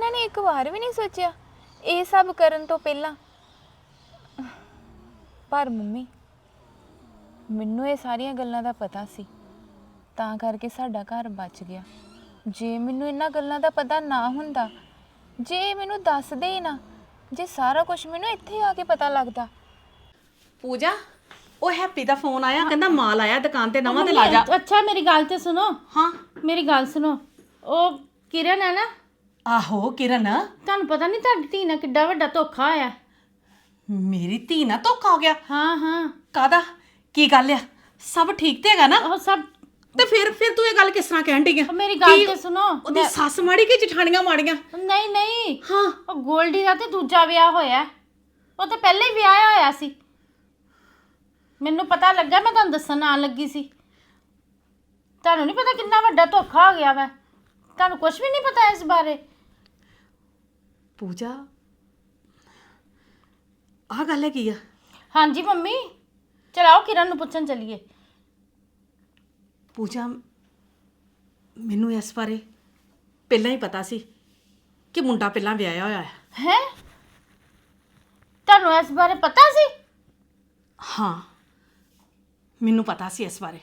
ਇਹਨਾਂ ਨੇ ਇੱਕ ਵਾਰ ਵੀ ਨਹੀਂ ਸੋਚਿਆ। ਇਹ ਸਭ ਕਰਨ ਤੋਂ ਪਹਿਲਾਂ। ਪਰ ਮੰਮੀ ਮੈਨੂੰ ਇਹ ਸਾਰੀਆਂ ਗੱਲਾਂ ਦਾ ਪਤਾ ਸੀ। ਤਾਂ ਕਰਕੇ ਸਾਡਾ ਘਰ ਬਚ ਗਿਆ। ਜੇ ਮੈਨੂੰ ਇਹਨਾਂ ਗੱਲਾਂ ਦਾ ਪਤਾ ਨਾ ਹੁੰਦਾ ਜੇ ਮੈਨੂੰ ਦੱਸਦੇ ਹੀ ਨਾ ਜੇ ਸਾਰਾ ਕੁਝ ਮੈਨੂੰ ਇੱਥੇ ਆ ਕੇ ਪਤਾ ਲੱਗਦਾ। ਪੂਜਾ ਉਹ ਹੈਪੀ ਦਾ ਫੋਨ ਆਇਆ ਕਹਿੰਦਾ ਮਾਲ ਆਇਆ ਦੁਕਾਨ ਤੇ ਨਵਾਂ ਤੇ ਲਾ ਜਾ। ਅੱਛਾ ਮੇਰੀ ਗੱਲ ਤੇ ਸੁਣੋ। ਹਾਂ। ਮੇਰੀ ਗੱਲ ਸੁਣੋ। ਉਹ ਕਿਰਨ ਹੈ ਨਾ ਆਹੋ ਕਿਰਨ। ਤੁਹਾਨੂੰ ਪਤਾ ਨਹੀਂ ਤੁਹਾਡੀ ਧੀ ਨਾਲ ਕਿੱਡਾ ਵੱਡਾ ਧੋਖਾ ਹੋਇਆ। ਮੇਰੀ ਧੀ ਨਾਲ ਧੋਖਾ ਹੋ ਗਿਆ? ਹਾਂ ਹਾਂ। ਕਾਦਾ ਕੀ ਗੱਲ ਆ? ਸਭ ਠੀਕ ਤੇ ਹੈਗਾ ਨਾ? ਉਹ ਸਭ ਤੇ ਫਿਰ ਫਿਰ ਤੂੰ ਇਹ ਗੱਲ ਕਿਸ ਤਰ੍ਹਾਂ ਕਹਿਣ ਡਈ ਆ? ਮੇਰੀ ਗੱਲ ਕੀ ਤੇ ਸੁਣੋ। ਉਹਦੀ ਸੱਸ ਮਾੜੀ ਕਿ ਜਠਾਣੀਆਂ ਮਾੜੀਆਂ? ਨਹੀਂ ਨਹੀਂ। ਹਾਂ। ਉਹ ਗੋਲਡੀ ਦਾ ਤੇ ਦੂਜਾ ਵਿਆਹ ਹੋਇਆ। ਉਹ ਤਾਂ ਪਹਿਲੇ ਹੀ ਵਿਆਹਿਆ ਹੋਇਆ ਸੀ। ਮੈਨੂੰ ਪਤਾ ਲੱਗਾ ਮੈਂ ਤੁਹਾਨੂੰ ਦੱਸਣ ਆਣ ਲੱਗੀ ਸੀ। ਤੁਹਾਨੂੰ ਨਹੀਂ ਪਤਾ ਕਿੰਨਾ ਵੱਡਾ ਧੋਖਾ ਹੋ ਗਿਆ ਵਾ। ਤੁਹਾਨੂੰ ਕੁਝ ਵੀ ਨਹੀਂ ਪਤਾ ਇਸ ਬਾਰੇ। ਪੂਜਾ? ਆਹ ਗੱਲ ਹੈ ਕੀ ਆ। ਹਾਂਜੀ ਮੰਮੀ ਚਲਾਓ ਕਿਰਨ ਨੂੰ ਪੁੱਛਣ ਚੱਲੀਏ। ਪੂਜਾ ਮੈਨੂੰ ਇਸ ਬਾਰੇ ਪਹਿਲਾਂ ਹੀ ਪਤਾ ਸੀ ਕਿ ਮੁੰਡਾ ਪਹਿਲਾਂ ਵਿਆਹਿਆ ਹੋਇਆ ਹੈ। ਹੈ? ਤੁਹਾਨੂੰ ਇਸ ਬਾਰੇ ਪਤਾ ਸੀ? ਹਾਂ ਮੈਨੂੰ ਪਤਾ ਸੀ ਇਸ ਬਾਰੇ।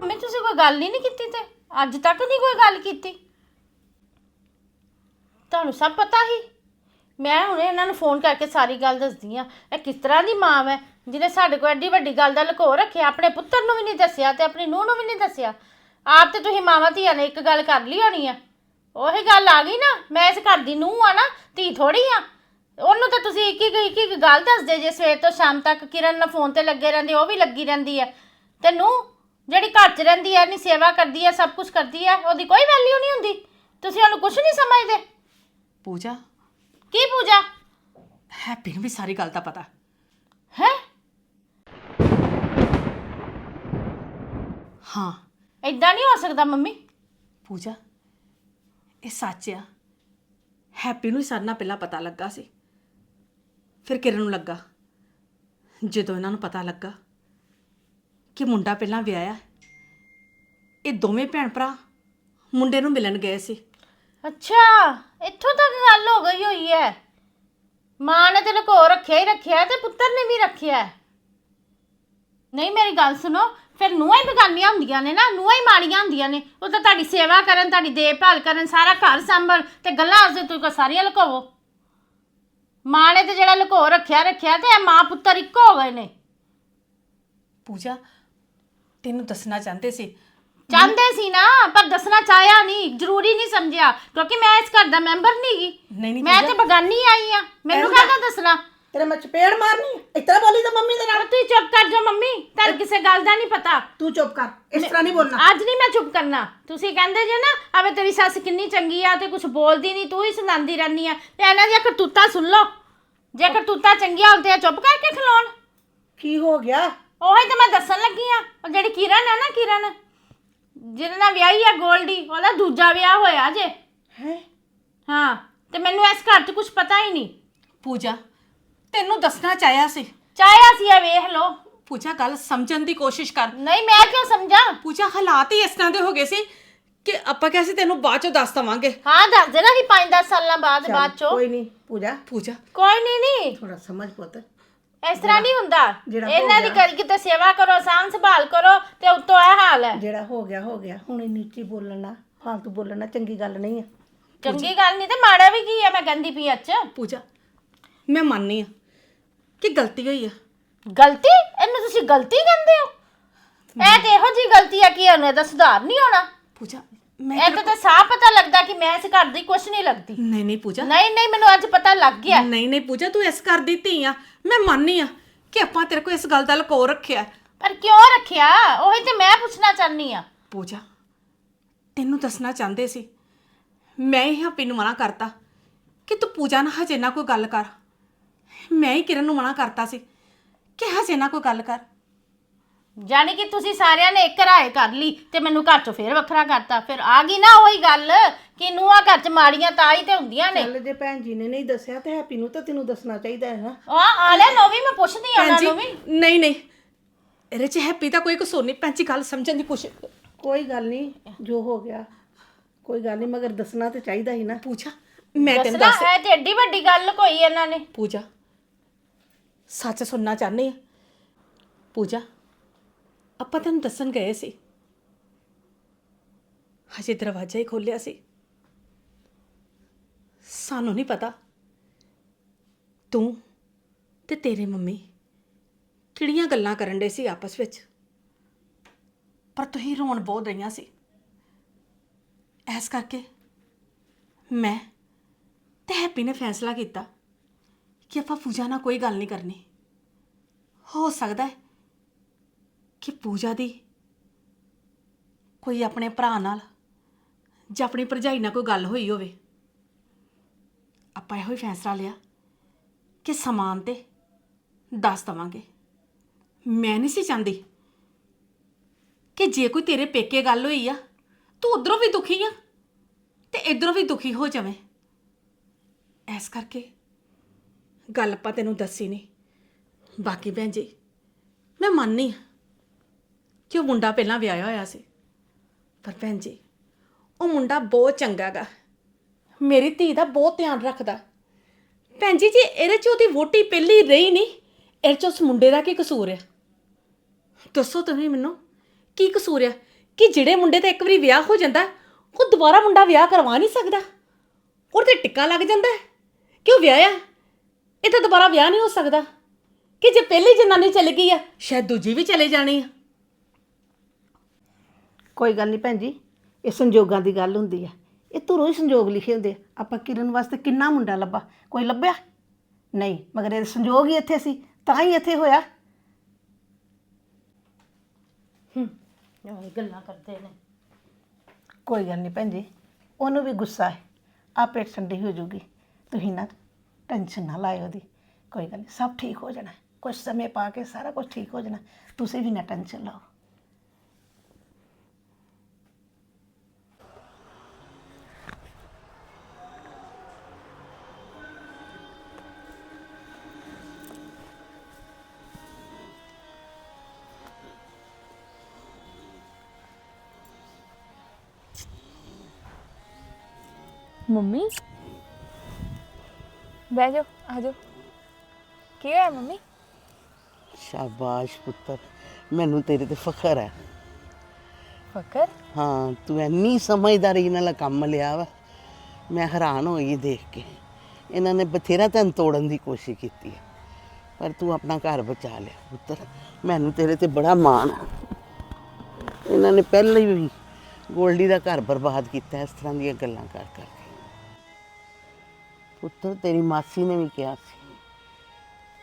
ਮੰਮੀ ਤੁਸੀਂ ਕੋਈ ਗੱਲ ਹੀ ਨਹੀਂ ਕੀਤੀ ਤੇ। ਅੱਜ ਤੱਕ ਨਹੀਂ ਕੋਈ ਗੱਲ ਕੀਤੀ। ਤੁਹਾਨੂੰ ਸਭ ਪਤਾ ਹੀ? ਮੈਂ ਹੁਣੇ ਇਹਨਾਂ ਨੂੰ ਫੋਨ ਕਰਕੇ ਸਾਰੀ ਗੱਲ ਦੱਸਦੀ ਆ ਇਹ ਕਿਸ ਤਰ੍ਹਾਂ ਦੀ ਮਾਂ ਹੈ ਜਿਹਨੇ ਸਾਡੇ ਕੋਲ ਐਡੀ ਵੱਡੀ ਗੱਲ ਦਾ ਲੁਕੋ ਰੱਖਿਆ, ਆਪਣੇ ਪੁੱਤਰ ਨੂੰ ਵੀ ਨਹੀਂ ਦੱਸਿਆ ਤੇ ਆਪਣੀ ਨੂੰਹ ਨੂੰ ਵੀ ਨਹੀਂ ਦੱਸਿਆ। ਆਪ ਤੇ ਤੁਸੀਂ ਮਾਵਾਂ ਧੀਆਂ ਨੇ ਇੱਕ ਗੱਲ ਕਰ ਲਈ ਹੋਣੀ ਆ। ਉਹੀ ਗੱਲ ਆ ਗਈ ਨਾ, ਮੈਂ ਇਸ ਘਰ ਦੀ ਨੂੰਹ ਆ ਨਾ, ਧੀ ਥੋੜੀ ਆ। ਉਹਨੂੰ ਤਾਂ ਤੁਸੀਂ ਇੱਕ ਇੱਕ ਇੱਕ ਇੱਕ ਗੱਲ ਦੱਸਦੇ ਜੇ ਸਵੇਰ ਤੋਂ ਸ਼ਾਮ ਤੱਕ ਕਿਰਨ ਨਾਲ ਫੋਨ ਤੇ ਲੱਗੇ ਰਹਿੰਦੇ, ਉਹ ਵੀ ਲੱਗੀ ਰਹਿੰਦੀ ਹੈ ਤੇ ਨੂੰ ਜਿਹੜੀ ਘਰ 'ਚ ਰਹਿੰਦੀ ਹੈ ਨਹੀਂ ਸੇਵਾ ਕਰਦੀ ਹੈ ਸਭ ਕੁਝ ਕਰਦੀ ਹੈ ਉਹਦੀ ਕੋਈ ਵੈਲਿਊ ਨਹੀਂ ਹੁੰਦੀ। ਤੁਸੀਂ ਉਹਨੂੰ ਕੁਝ ਨਹੀਂ ਸਮਝਦੇ। ਪੂਜਾ? ਕੀ ਪੂਜਾ? ਹੈਪੀ ਨੂੰ ਵੀ ਸਾਰੀ ਗੱਲ ਦਾ ਪਤਾ। ਹੈ? ਹਾਂ। ਇਦਾਂ ਨਹੀਂ ਹੋ ਸਕਦਾ ਮੰਮੀ। ਪੂਜਾ ਇਹ ਸੱਚ ਆ। ਹੈਪੀ ਨੂੰ ਨਾਲ ਪਹਿਲਾਂ ਪਤਾ ਲੱਗਾ ਸੀ। ਫਿਰ ਕਿਰਨ ਨੂੰ ਲੱਗਾ। ਜਦੋਂ ਇਹਨਾਂ ਨੂੰ ਪਤਾ ਲੱਗਾ ਕਿ ਮੁੰਡਾ ਪਹਿਲਾਂ ਵਿਆਹਿਆ ਇਹ ਦੋਵੇਂ ਭੈਣ ਭਰਾ ਮੁੰਡੇ ਨੂੰ ਮਿਲਣ ਗਏ ਸੀ। ਅੱਛਾ। ਇੱਥੋਂ ਤੱਕ ਗੱਲ ਹੋ ਗਈ ਹੋਈ ਹੈ। ਮਾਂ ਨੇ ਤੇ ਲੁਕੋ ਰੱਖਿਆ ਹੀ ਰੱਖਿਆ ਤੇ ਪੁੱਤਰ ਨੇ ਵੀ ਰੱਖਿਆ। ਨਹੀਂ, ਮੇਰੀ ਗੱਲ ਸੁਣੋ, ਫਿਰ ਨੂੰਹਾਂ ਹੀ ਬਗਾਨੀਆਂ ਹੁੰਦੀਆਂ ਨੇ ਨਾ, ਨੂੰਹਾਂ ਹੀ ਮਾੜੀਆਂ ਹੁੰਦੀਆਂ ਨੇ। ਉਹ ਤਾਂ ਤੁਹਾਡੀ ਸੇਵਾ ਕਰਨ, ਤੁਹਾਡੀ ਦੇਖਭਾਲ ਕਰਨ, ਸਾਰਾ ਘਰ ਸੰਭਲ ਤੇ ਗੱਲਾਂ ਉਸਦੇ ਤੁਸੀਂ ਕੋ ਸਾਰੀਆਂ ਲੁਕਾਵੋ। ਮਾਂ ਨੇ ਤੇ ਜਿਹੜਾ ਲੁਕੋ ਰੱਖਿਆ ਰੱਖਿਆ ਤੇ ਇਹ ਮਾਂ ਪੁੱਤਰ ਇੱਕੋ ਹੋ ਗਏ ਨੇ। ਪੂਜਾ, ਤੈਨੂੰ ਦੱਸਣਾ ਚਾਹੁੰਦੇ ਸੀ ਚਾਹੁੰਦੇ ਸੀ ਨਾ ਪਰ ਦੱਸਣਾ ਚਾਹਿਆ ਨਹੀਂ ਜ਼ਰੂਰੀ ਨਹੀਂ ਸਮਝਿਆ ਕਿਉਂਕਿ ਮੈਂ ਇਸ ਘਰ ਦਾ ਮੈਂਬਰ ਨਹੀਂ ਗੀ। ਨਹੀਂ ਨਹੀਂ ਮੈਂ ਤੇ ਬਗਾਨੀ ਆਈ ਆ। ਮੈਨੂੰ ਕਾਹਦਾ ਦੱਸਣਾ। ਤੇਰੇ ਮੈਂ ਚਪੇੜ ਮਾਰਨੀ ਇਤਨਾ ਬੋਲੀ ਤਾਂ ਮੰਮੀ ਦੇ ਨਾਲ। ਤੁਸੀਂ ਚੁੱਪ ਕਰ ਜਾ ਮੰਮੀ ਤੁਹਾਨੂੰ ਕਿਸੇ ਗੱਲ ਦਾ ਨਹੀਂ ਪਤਾ। ਤੂੰ ਚੁੱਪ ਕਰ ਇਸ ਤਰ੍ਹਾਂ ਨਹੀਂ ਬੋਲਣਾ। ਅੱਜ ਨਹੀਂ ਮੈਂ ਚੁੱਪ ਕਰਨਾ। ਤੁਸੀਂ ਕਹਿੰਦੇ ਜੇ ਨਾ ਆਵੇ ਤੇਰੀ ਸੱਸ ਕਿੰਨੀ ਚੰਗੀ ਆ ਤੇ ਕੁਝ ਬੋਲਦੀ ਨਹੀਂ ਤੂੰ ਹੀ ਸੁਣਾਉਂਦੀ ਰਹਿੰਦੀ ਆ। ਤੇ ਇਹਨਾਂ ਦੀਆਂ ਕਰਤੂਤਾਂ ਸੁਣ ਲਓ। ਜੇ ਕਰਤੂਤਾਂ ਚੰਗੀਆਂ ਹੋਣ ਤੇ ਚੁੱਪ ਕਰਕੇ ਖਲੋਣ। ਕੀ ਹੋ ਗਿਆ? ਉਹੀ ਤਾਂ ਮੈਂ ਦੱਸਣ ਲੱਗੀ ਆ। ਉਹ ਜਿਹੜੀ ਕਿਰਨ ਹੈ ਨਾ ਕਿਰਨ। ਜਿਹਦੇ ਨਾਲ ਵਿਆਹੀ ਆ ਗੋਲਡੀ ਉਹਦਾ ਦੂਜਾ ਵਿਆਹ ਹੋਇਆ ਜੇ। ਹੈ? ਹਾਂ ਤੇ ਮੈਨੂੰ ਇਸ ਘਰ 'ਚ ਕੁਝ ਪਤਾ ਹੀ ਨਹੀਂ। ਪੂਜਾ ਤੈਨੂੰ ਦੱਸਣਾ ਚਾਹਿਆ ਸੀ। ਚਾਹਿਆ ਸੀ ਇਹ ਵੇਖ ਲਓ। ਪੂਜਾ ਗੱਲ ਸਮਝਣ ਦੀ ਕੋਸ਼ਿਸ਼ ਕਰ। ਨਹੀਂ ਮੈਂ ਕਿਉਂ ਸਮਝਾਂ? ਪੂਜਾ ਹਾਲਾਤ ਹੀ ਇਸ ਤਰ੍ਹਾਂ ਦੇ ਹੋ ਗਏ ਸੀ ਕਿ ਆਪਾਂ ਕਿਹਾ ਸੀ ਤੈਨੂੰ ਬਾਅਦ ਚੋਂ ਦੱਸ ਦਵਾਂਗੇ। ਹਾਂ ਦੱਸ ਦੇਣਾ ਕਿ 5-10 ਸਾਲਾਂ ਬਾਅਦ ਬਾਅਦ ਚੋਂ। ਕੋਈ ਨਹੀਂ ਪੂਜਾ। ਪੂਜਾ ਕੋਈ ਨਹੀਂ ਨਹੀਂ। ਥੋੜਾ ਸਮਝ ਪੁੱਤ। ਇਸ ਤਰ੍ਹਾਂ ਨਹੀਂ ਹੁੰਦਾ। ਜਿਹੜਾ ਹੋ ਇਹਨਾਂ ਦੀ ਗਿਆ। ਕਰੀ ਕਿਤੇ ਸੇਵਾ ਕਰੋ ਸਾਂਭ ਸੰਭਾਲ ਕਰੋ ਤੇ ਉੱਤੋਂ ਇਹ ਹਾਲ ਹੈ। ਜਿਹੜਾ ਹੋ ਗਿਆ ਹੋ ਗਿਆ। ਹੁਣ ਇਹ ਨੀਚੀ ਬੋਲਣਾ ਫਾਲਤੂ ਬੋਲਣਾ ਚੰਗੀ ਗੱਲ ਨਹੀਂ ਹੈ ਚੰਗੀ ਗੱਲ ਨਹੀਂ ਤੇ ਮਾੜਾ ਵੀ ਕੀ ਹੈ ਮੈਂ ਕਹਿੰਦੀ ਪਈ ਅੱਛ ਪੂਜਾ ਮੈਂ ਮੰਨਨੀ ਆ ਕਿ ਗਲਤੀ ਹੋਈ ਆ। ਗਲਤੀ? ਇਹਨੂੰ ਤੁਸੀਂ ਗਲਤੀ ਕਹਿੰਦੇ ਹੋ? ਇਹ ਤੇ ਇਹੋ ਜੀ ਗਲਤੀ ਆ ਕਿ ਉਹਨੇ ਦਾ ਸੁਧਾਰ ਨਹੀਂ ਹੋਣਾ। ਪੂਜਾ ਮੈਂ ਇਹ ਤਾਂ ਤਾਂ ਸਾਫ਼ ਪਤਾ ਲੱਗਦਾ ਕਿ ਮੈਂ ਇਸ ਘਰ ਦੀ ਕੁਛ ਨਹੀਂ ਲੱਗਦੀ। ਨਹੀਂ ਨਹੀਂ ਪੂਜਾ। ਨਹੀਂ ਨਹੀਂ ਮੈਨੂੰ ਅੱਜ ਪਤਾ ਲੱਗ ਗਿਆ। ਨਹੀਂ ਨਹੀਂ ਪੂਜਾ ਤੂੰ ਇਸ ਘਰ ਦੀ ਧੀ ਆ। ਮੈਂ ਮੰਨਨੀ ਆ ਕਿ ਆਪਾਂ ਤੇਰੇ ਕੋਲ ਇਸ ਗੱਲ ਦਾ ਲਕੋ ਰੱਖਿਆ ਹੈ। ਪਰ ਕਿਉਂ ਰੱਖਿਆ? ਉਹੀ ਤੇ ਮੈਂ ਪੁੱਛਣਾ ਚਾਹਨੀ ਆ। ਪੂਜਾ ਤੈਨੂੰ ਦੱਸਣਾ ਚਾਹੁੰਦੇ ਸੀ। ਮੈਂ ਹੀ ਹੈਪੀ ਨੂੰ ਮਨਾ ਕਰਤਾ ਕਿ ਤੂੰ ਪੂਜਾ ਨਾਲ ਹਜੇ ਨਾ ਕੋਈ ਗੱਲ ਕਰ। ਮੈਂ ਹੀ ਕਿਰਨ ਨੂੰ ਮਨਾ ਕਰਤਾ ਸੀ ਕਿ ਹਜੇ ਨਾ ਕੋਈ ਗੱਲ ਕਰ। ਜਾਨੀ ਕਿ ਤੁਸੀਂ ਸਾਰਿਆਂ ਨੇ ਇੱਕ ਰਾਏ ਕਰ ਲਈ ਤੇ ਮੈਨੂੰ ਘਰ ਚੋਂ ਫੇਰ ਵੱਖਰਾ ਕਰਤਾ। ਫਿਰ ਆ ਗਈ ਨਾ ਉਹੀ ਗੱਲ ਕਿ ਨੂੰਹਾਂ ਘਰ ਚ ਮਾੜੀਆਂ ਤਾਂ ਹੀ ਤੇ ਹੁੰਦੀਆਂ ਨੇ। ਚੱਲ ਜੇ ਭੈਣ ਜੀ ਨੇ ਨਹੀਂ ਦੱਸਿਆ ਤੇ ਹੈਪੀ ਨੂੰ ਤਾਂ ਤੈਨੂੰ ਦੱਸਣਾ ਚਾਹੀਦਾ ਹੈ ਨਾ। ਆ ਆਲੇ ਨੋ ਵੀ ਮੈਂ ਪੁੱਛਦੀ ਆ ਉਹਨਾਂ ਨੂੰ ਵੀ। ਨਹੀਂ ਨਹੀਂ। ਇਹਦੇ ਚ ਹੈਪੀ ਦਾ ਕੋਈ ਕਸੂਰ ਨਹੀਂ। ਭੈਣ ਜੀ ਗੱਲ ਸਮਝਣ ਦੀ ਕੋਸ਼ਿਸ਼ ਕੋਈ ਗੱਲ ਨਹੀਂ ਜੋ ਹੋ ਗਿਆ ਕੋਈ ਗੱਲ ਨਹੀਂ ਮਗਰ ਦੱਸਣਾ ਤੇ ਚਾਹੀਦਾ ਹੀ ਨਾ। ਪੂਜਾ ਮੈਂ ਤੈਨੂੰ ਦੱਸਣਾ ਦੱਸ ਹੈ ਤੇ ਏਡੀ ਵੱਡੀ ਗੱਲ ਕੋਈ ਇਹਨਾਂ ਨੇ। ਪੂਜਾ ਸੱਚ ਸੁਣਨਾ ਚਾਹੁੰਦੇ ਆ? ਪੂਜਾ ਆਪਾਂ ਤੈਨੂੰ ਦੱਸਣ ਗਏ ਸੀ। ਹਜੇ ਦਰਵਾਜ਼ਾ ਹੀ ਖੋਲਿਆ ਸੀ। ਸਾਨੂੰ ਨਹੀਂ ਪਤਾ। ਤੂੰ ਤੇ ਤੇਰੇ ਮੰਮੀ ਕਿਹੜੀਆਂ ਗੱਲਾਂ ਕਰਨ ਦੇ ਸੀ ਆਪਸ ਵਿੱਚ? ਪਰ ਤੁਸੀਂ ਰੋਣ ਬਹੁਤ ਰਹੀਆਂ ਸੀ। ਐਸ ਕਰਕੇ ਮੈਂ ਤੇ ਹੈਪੀ ਨੇ ਫੈਸਲਾ ਕੀਤਾ ਕਿ ਆਪਾਂ ਪੂਜਾ ਨਾਲ ਕੋਈ ਗੱਲ ਨਹੀਂ ਕਰਨੀ। ਹੋ ਸਕਦਾ ਹੈ ਕਿ ਪੂਜਾ ਦੀ? ਕੋਈ ਆਪਣੇ ਭਰਾ ਨਾਲ ਜਾਂ ਆਪਣੀ ਭਰਜਾਈ ਨਾਲ ਕੋਈ ਗੱਲ ਹੋਈ ਹੋਵੇ? ਆਪਾਂ ਇਹੋ ਹੀ ਫੈਸਲਾ ਲਿਆ ਕਿ ਸਮਾਨ ਤੇ ਦੱਸ ਦਵਾਂਗੇ। ਮੈਂ ਨਹੀਂ ਸੀ ਚਾਹੁੰਦੀ ਕਿ ਜੇ ਕੋਈ ਤੇਰੇ ਪੇਕੇ ਗੱਲ ਹੋਈ ਆ, ਤੂੰ ਉਧਰੋਂ ਵੀ ਦੁਖੀ ਆ ਤੇ ਇਧਰੋਂ ਵੀ ਦੁਖੀ ਹੋ ਜਾਵੇਂ। ਐਸ ਕਰਕੇ ਗੱਲ ਆਪਾਂ ਤੈਨੂੰ ਦੱਸੀ ਨਹੀਂ। ਬਾਕੀ ਭੈਣ ਜੀ, ਮੈਂ ਮੰਨਨੀ ਹਾਂ। ਕਿ ਉਹ ਮੁੰਡਾ ਪਹਿਲਾਂ ਵਿਆਹਿਆ ਹੋਇਆ ਸੀ। ਪਰ ਭੈਣ ਜੀ, ਉਹ ਮੁੰਡਾ ਬਹੁਤ ਚੰਗਾ ਗਾ। ਮੇਰੀ ਧੀ ਦਾ ਬਹੁਤ ਧਿਆਨ ਰੱਖਦਾ। ਭੈਣ ਜੀ, ਜੇ ਇਹਦੇ ਚ ਉਹਦੀ ਵੋਟੀ ਪਹਿਲੀ ਰਹੀ ਨਹੀਂ, ਇਹਦੇ ਚ ਉਸ ਮੁੰਡੇ ਦਾ ਕੀ ਕਸੂਰ ਆ? ਦੱਸੋ ਤੁਸੀਂ ਮੈਨੂੰ, ਕੀ ਕਸੂਰ ਆ? ਕਿ ਜਿਹੜੇ ਮੁੰਡੇ ਦਾ ਇੱਕ ਵਾਰੀ ਵਿਆਹ ਹੋ ਜਾਂਦਾ, ਉਹ ਦੁਬਾਰਾ ਮੁੰਡਾ ਵਿਆਹ ਕਰਵਾ ਨਹੀਂ ਸਕਦਾ? ਉਹ ਤੇ ਟਿੱਕਾ ਲੱਗ ਜਾਂਦਾ ਹੈ ਕਿ ਉਹ ਵਿਆਹਿਆ? ਇਹ ਤਾਂ ਦੁਬਾਰਾ ਵਿਆਹ ਨਹੀਂ ਹੋ ਸਕਦਾ। ਕਿ ਜੇ ਪਹਿਲੀ ਜਨਾਨੀ ਚਲ ਗਈ ਆ, ਸ਼ਾਇਦ ਦੂਜੀ ਵੀ ਚਲੇ ਜਾਣੀ ਆ। ਕੋਈ ਗੱਲ ਨਹੀਂ ਭੈਣ ਜੀ ਇਹ ਸੰਜੋਗਾਂ ਦੀ ਗੱਲ ਹੁੰਦੀ ਆ। ਇਹ ਧੁਰੋਂ ਹੀ ਸੰਜੋਗ ਲਿਖੇ ਹੁੰਦੇ ਆ। ਆਪਾਂ ਕਿਰਨ ਵਾਸਤੇ ਕਿੰਨਾ ਮੁੰਡਾ ਲੱਭਾ? ਕੋਈ ਲੱਭਿਆ? ਨਹੀਂ ਮਗਰ ਇਹ ਸੰਜੋਗ ਹੀ ਇੱਥੇ ਸੀ ਤਾਂ ਹੀ ਇੱਥੇ ਹੋਇਆ। ਉਹ ਗੱਲਾਂ ਕਰਦੇ ਨੇ। ਕੋਈ ਗੱਲ ਨਹੀਂ ਭੈਣ ਜੀ ਉਹਨੂੰ ਵੀ ਗੁੱਸਾ ਹੈ। ਆਪੇ ਠੰਡੀ ਹੋ ਜਾਊਗੀ। ਤੁਸੀਂ ਨਾ ਟੈਨਸ਼ਨ ਨਾ ਲਾਇਓ ਦੀ ਕੋਈ ਗੱਲ ਨਹੀਂ ਸਭ ਠੀਕ ਹੋ ਜਾਣਾ। ਕੁਝ ਸਮੇਂ ਪਾ ਕੇ ਸਾਰਾ ਕੁਝ ਠੀਕ ਹੋ ਜਾਣਾ। ਤੁਸੀਂ ਵੀ ਨਾ ਟੈਨਸ਼ਨ ਲਓ। ਮੰਮੀ? ਬਹਿ ਜਾਓ ਆ ਜਾਓ। ਕੀ ਹੋਇਆ ਮੰਮੀ? ਸ਼ਾਬਾਸ਼ ਪੁੱਤਰ ਮੈਨੂੰ ਤੇਰੇ ਤੇ ਫਖਰ ਹੈ। ਫਕਰ ਹਾਂ ਤੂੰ ਇੰਨੀ ਸਮਝਦਾਰੀ ਨਾਲ ਕੰਮ ਲਿਆ ਵਾ। ਮੈਂ ਹੈਰਾਨ ਹੋਈ ਦੇਖ ਕੇ। ਇਹਨਾਂ ਨੇ ਬਥੇਰਾ ਤੈਨੂੰ ਤੋੜਨ ਦੀ ਕੋਸ਼ਿਸ਼ ਕੀਤੀ ਹੈ। ਪਰ ਤੂੰ ਆਪਣਾ ਘਰ ਬਚਾ ਲਿਆ ਪੁੱਤਰ। ਮੈਨੂੰ ਤੇਰੇ ਤੇ ਬੜਾ ਮਾਣ ਹੈ। ਇਹਨਾਂ ਨੇ ਪਹਿਲਾਂ ਹੀ ਵੀ ਗੋਲਡੀ ਦਾ ਘਰ ਬਰਬਾਦ ਕੀਤਾ ਇਸ ਤਰ੍ਹਾਂ ਦੀਆਂ ਗੱਲਾਂ ਕਰ ਕਰਕੇ ਪੁੱਤਰ, ਤੇਰੀ ਮਾਸੀ ਨੇ ਵੀ ਕਿਹਾ ਸੀ